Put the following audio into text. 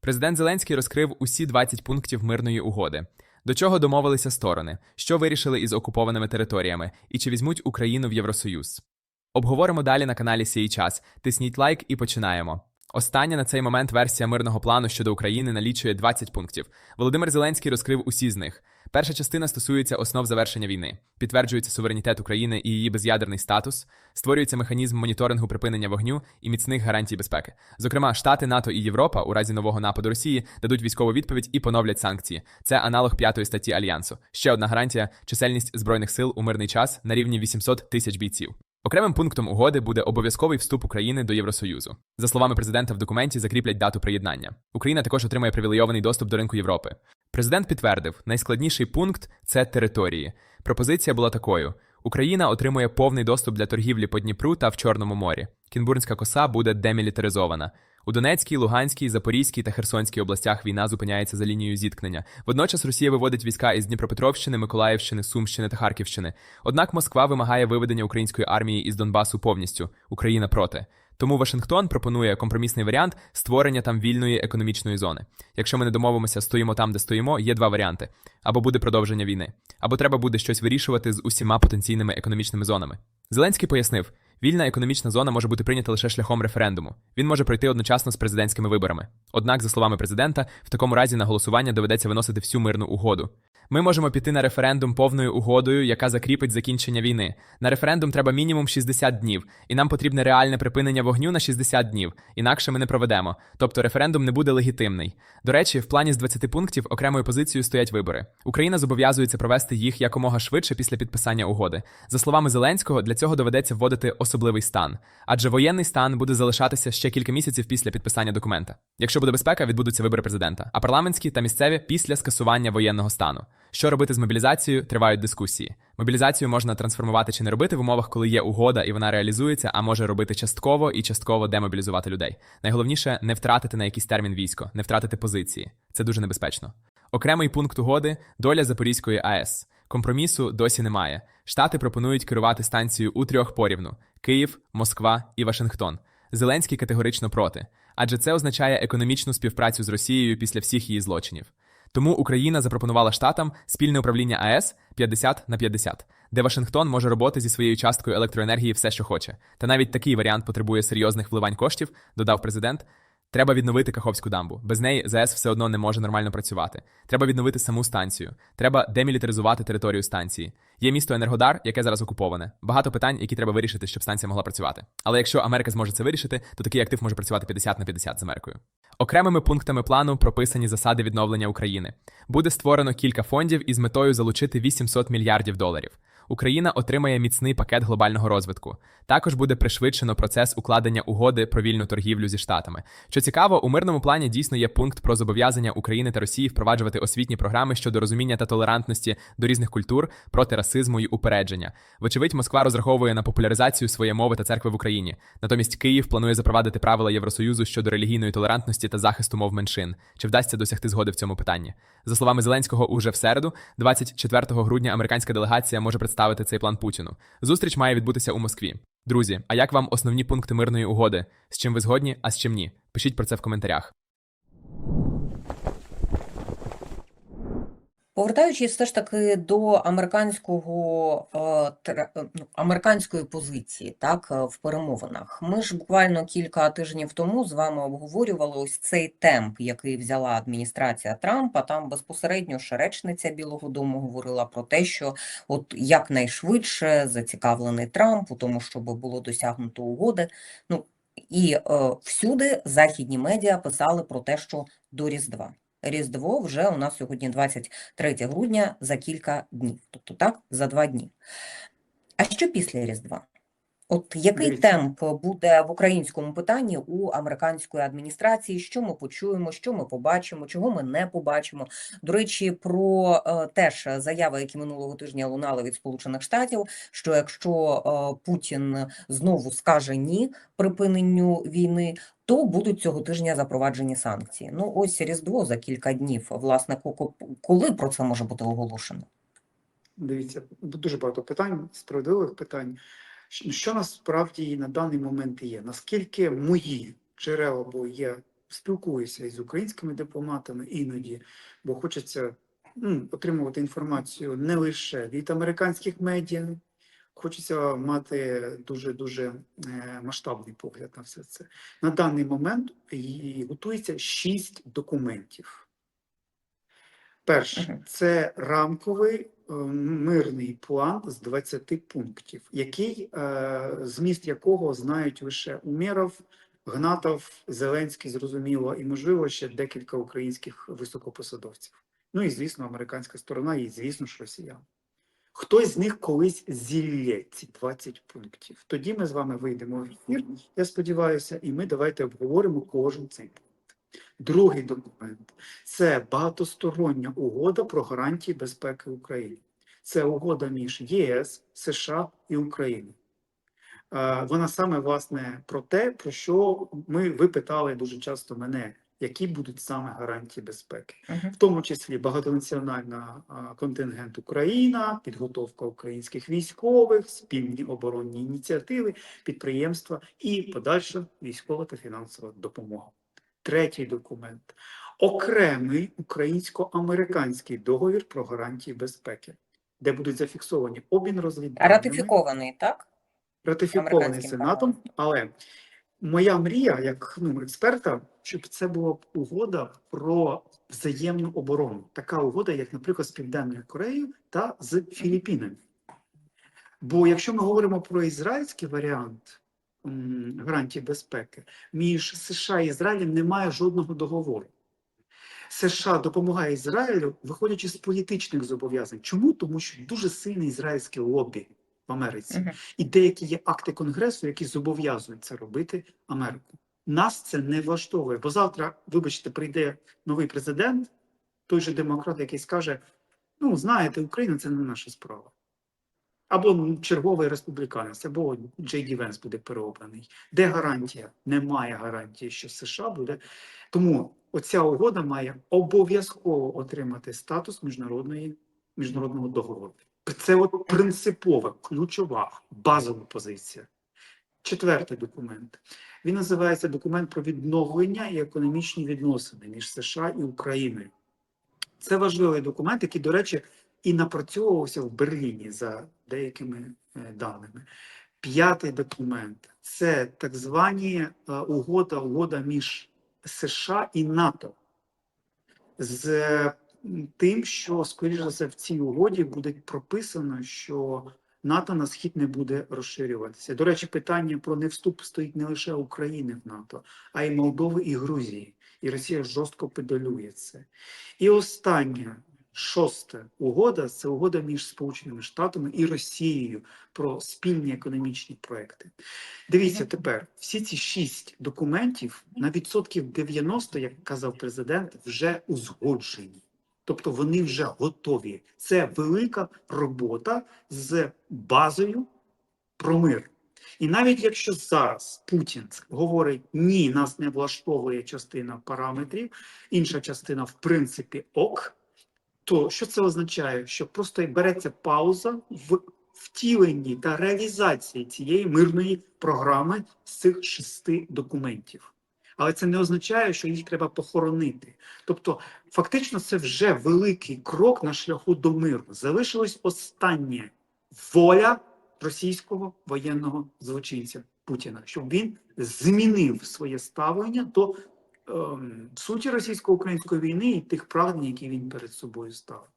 Президент Зеленський розкрив усі 20 пунктів мирної угоди. До чого домовилися сторони, що вирішили із окупованими територіями, і чи візьмуть Україну в Євросоюз. Обговоримо далі на каналі Сій час. Тисніть лайк і починаємо. Остання на цей момент версія мирного плану щодо України налічує 20 пунктів. Володимир Зеленський розкрив усі з них. Перша частина стосується основ завершення війни, підтверджується суверенітет України і її без'ядерний статус, створюється механізм моніторингу припинення вогню і міцних гарантій безпеки. Зокрема, Штати, НАТО і Європа у разі нового нападу Росії дадуть військову відповідь і поновлять санкції. Це аналог п'ятої статті альянсу. Ще одна гарантія: чисельність збройних сил у мирний час на рівні 800 тисяч бійців. Окремим пунктом угоди буде обов'язковий вступ України до Євросоюзу. За словами президента, в документі закріплять дату приєднання. Україна також отримає привілейований доступ до ринку Європи. Президент підтвердив, найскладніший пункт це території. Пропозиція була такою: Україна отримує повний доступ для торгівлі по Дніпру та в Чорному морі. Кінбурнська коса буде демілітаризована. У Донецькій, Луганській, Запорізькій та Херсонській областях війна зупиняється за лінією зіткнення. Водночас Росія виводить війська із Дніпропетровщини, Миколаївщини, Сумщини та Харківщини. Однак Москва вимагає виведення української армії із Донбасу повністю. Україна проти. Тому Вашингтон пропонує компромісний варіант створення там вільної економічної зони. Якщо ми не домовимося, стоїмо там, де стоїмо, є два варіанти: або буде продовження війни, або треба буде щось вирішувати з усіма потенційними економічними зонами. Зеленський пояснив. Вільна економічна зона може бути прийнята лише шляхом референдуму. Він може пройти одночасно з президентськими виборами. Однак, за словами президента, в такому разі на голосування доведеться виносити всю мирну угоду. Ми можемо піти на референдум повною угодою, яка закріпить закінчення війни. На референдум треба мінімум 60 днів, і нам потрібне реальне припинення вогню на 60 днів. Інакше ми не проведемо. Тобто референдум не буде легітимний. До речі, в плані з 20 пунктів окремою позицією стоять вибори. Україна зобов'язується провести їх якомога швидше після підписання угоди. За словами Зеленського, для цього доведеться вводити особливий стан, адже воєнний стан буде залишатися ще кілька місяців після підписання документа. Якщо буде безпека, відбудуться вибори президента, а парламентські та місцеві після скасування воєнного стану. Що робити з мобілізацією, тривають дискусії. Мобілізацію можна трансформувати чи не робити в умовах, коли є угода і вона реалізується, а може робити частково і частково демобілізувати людей. Найголовніше не втратити на якийсь термін військо, не втратити позиції. Це дуже небезпечно. Окремий пункт угоди доля Запорізької АЕС. Компромісу досі немає. Штати пропонують керувати станцією у трьох порівну: Київ, Москва і Вашингтон. Зеленський категорично проти, адже це означає економічну співпрацю з Росією після всіх її злочинів. Тому Україна запропонувала штатам спільне управління АЕС 50 на 50, де Вашингтон може робити зі своєю часткою електроенергії все, що хоче. Та навіть такий варіант потребує серйозних вливань коштів, додав президент. Треба відновити Каховську дамбу. Без неї ЗС все одно не може нормально працювати. Треба відновити саму станцію. Треба демілітаризувати територію станції. Є місто Енергодар, яке зараз окуповане. Багато питань, які треба вирішити, щоб станція могла працювати. Але якщо Америка зможе це вирішити, то такий актив може працювати 50 на 50 з Америкою. Окремими пунктами плану прописані засади відновлення України. Буде створено кілька фондів із метою залучити 800 мільярдів доларів. Україна отримає міцний пакет глобального розвитку. Також буде пришвидшено процес укладення угоди про вільну торгівлю зі штатами. Що цікаво, у мирному плані дійсно є пункт про зобов'язання України та Росії впроваджувати освітні програми щодо розуміння та толерантності до різних культур проти расизму і упередження. Вочевидь, Москва розраховує на популяризацію своєї мови та церкви в Україні. Натомість Київ планує запровадити правила Євросоюзу щодо релігійної толерантності та захисту мов меншин. Чи вдасться досягти згоди в цьому питанні? За словами Зеленського, уже в середу, 24 грудня, американська делегація може представити цей план Путіну. Зустріч має відбутися у Москві. Друзі, а як вам основні пункти мирної угоди? З чим ви згодні, а з чим ні? Пишіть про це в коментарях. Повертаючись все ж таки до американського е, е, ну, американської позиції, так е, в перемовинах. Ми ж буквально кілька тижнів тому з вами обговорювали ось цей темп, який взяла адміністрація Трампа. Там безпосередньо ще речниця Білого Дому говорила про те, що от якнайшвидше зацікавлений Трамп у тому, щоб було досягнуто угоди. Ну і е, всюди західні медіа писали про те, що до Різдва. Різдво вже у нас сьогодні 23 грудня за кілька днів, тобто так, за два дні. А що після Різдва? От який Дивіться. темп буде в українському питанні у американської адміністрації? Що ми почуємо, що ми побачимо, чого ми не побачимо? До речі, про е, теж заяви, які минулого тижня лунали від Сполучених Штатів, що якщо е, Путін знову скаже ні припиненню війни, то будуть цього тижня запроваджені санкції. Ну ось Різдво за кілька днів. Власне, ко- коли про це може бути оголошено? Дивіться, дуже багато питань, справедливих питань. Що насправді на даний момент є? Наскільки мої джерела, бо є спілкуюся із українськими дипломатами іноді, бо хочеться ну, отримувати інформацію не лише від американських медіа, хочеться мати дуже дуже е, масштабний погляд на все це. На даний момент готується шість документів. Перше, це рамковий мирний план з 20 пунктів, який, е, зміст якого знають лише Умєров, Гнатов, Зеленський, зрозуміло, і, можливо, ще декілька українських високопосадовців. Ну і, звісно, американська сторона, і, звісно ж, росіяни. Хтось з них колись зілє ці 20 пунктів. Тоді ми з вами вийдемо в ефір, я сподіваюся, і ми давайте обговоримо кожен цей пункт. Другий документ це багатостороння угода про гарантії безпеки України. Це угода між ЄС, США і Україною. Е, Вона саме власне про те, про що ми ви питали дуже часто мене, які будуть саме гарантії безпеки Мгм. в тому числі багатонаціональна контингент Україна, підготовка українських військових, спільні оборонні ініціативи, підприємства і подальша військова та фінансова допомога. Третій документ окремий українсько-американський договір про гарантії безпеки, де будуть зафіксовані обмін розвідданими, Ратифікований, так? ратифікований Сенатом, але моя мрія, як ну, експерта, щоб це була б угода про взаємну оборону. Така угода, як, наприклад, з Південною Кореєю та з Філіппінами. Бо якщо ми говоримо про ізраїльський варіант м, гарантії безпеки, між США і Ізраїлем немає жодного договору. США допомагає Ізраїлю, виходячи з політичних зобов'язань. Чому? Тому що дуже сильне ізраїльське лобі в Америці. Мгм. І деякі є акти Конгресу, які зобов'язують це робити Америку. Нас це не влаштовує, бо завтра, вибачте, прийде новий президент, той же демократ, який скаже: ну, знаєте, Україна це не наша справа. Або черговий республіканець, або Джей Ді Венс буде переобраний. Де гарантія? Немає гарантії, що США буде. Тому оця угода має обов'язково отримати статус міжнародної, міжнародного договору. Це от принципова, ключова, базова позиція. Четвертий документ. Він називається документ про відновлення і економічні відносини між США і Україною. Це важливий документ, який, до речі, і напрацьовувався в Берліні за деякими е, даними. П'ятий документ це так звані е, угода, угода між США і НАТО. З тим, що, скоріш за все, в цій угоді буде прописано, що НАТО на схід не буде розширюватися. До речі, питання про невступ стоїть не лише України в НАТО, а й Молдови і Грузії. І Росія жорстко педалює це. І остання шоста угода це угода між Сполученими Штатами і Росією про спільні економічні проекти. Дивіться тепер, всі ці шість документів на відсотків 90, як казав президент, вже узгоджені. Тобто вони вже готові. Це велика робота з базою про мир. І навіть якщо зараз Путін говорить ні, нас не влаштовує частина параметрів, інша частина, в принципі, ок, то що це означає? Що просто береться пауза в втіленні та реалізації цієї мирної програми з цих шести документів. Але це не означає, що їх треба похоронити. Тобто, фактично, це вже великий крок на шляху до миру. Залишилось останнє воля російського воєнного злочинця Путіна, щоб він змінив своє ставлення до суті російсько-української війни і тих прагнень, які він перед собою ставив.